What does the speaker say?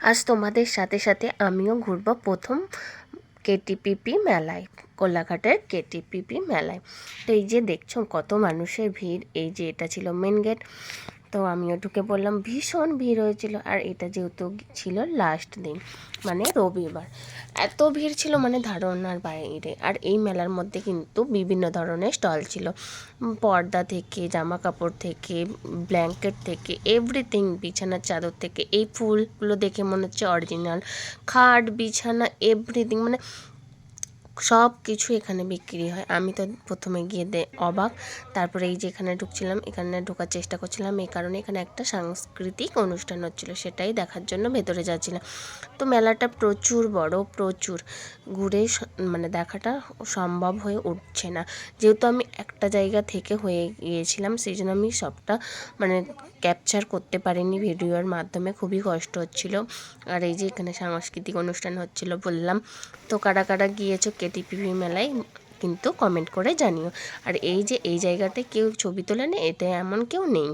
আজ তোমাদের সাথে সাথে আমিও ঘুরবো প্রথম কেটিপিপি মেলায়। কোলাঘাটের কেটিপিপি মেলায়। তো এই যে দেখছ কত মানুষের ভিড়, এই যে এটা ছিল মেন গেট তো আমিও ঢুকে পড়লাম, ভীষণ ভিড় হয়েছিল। আর এটা যেহেতু ছিল লাস্ট দিন মানে রবিবার। এত ভিড় ছিল মানে ধারণার বাইরে। আর এই মেলার মধ্যে কিন্তু বিভিন্ন ধরনের স্টল ছিল। পর্দা থেকে জামা কাপড় থেকে ব্ল্যাঙ্কেট থেকে এভরিথিং বিছানার চাদর থেকে, এই ফুলগুলো দেখে মনে হচ্ছে অরিজিনাল খাট, বিছানা এভরিথিং মানে সব কিছু এখানে বিক্রি হয়। আমি তো প্রথমে গিয়ে দে অবাক। তারপরে এই যে এখানে ঢুকছিলাম, এখানে ঢোকার চেষ্টা করছিলাম। এই কারণে এখানে একটা সাংস্কৃতিক অনুষ্ঠান হচ্ছিল, সেটাই দেখার জন্য ভেতরে যাচ্ছিলাম। তো মেলাটা প্রচুর বড়, প্রচুর। ঘুরে মানে দেখাটা সম্ভব হয়ে উঠছে না। যেহেতু আমি একটা জায়গা থেকে হয়ে গিয়েছিলাম, সেই জন্য আমি সবটা মানে ক্যাপচার করতে পারিনি ভিডিওর মাধ্যমে। খুবই কষ্ট হচ্ছিল। আর এই যে এখানে সাংস্কৃতিক অনুষ্ঠান হচ্ছিল বললাম। তো কারা কারা গিয়েছো কেটিপিভি মেলায় কিন্তু কমেন্ট করে জানিও। আর এই যে, এই জায়গাতে কেউ ছবি তোলে না এটা এমন কেউ নেই।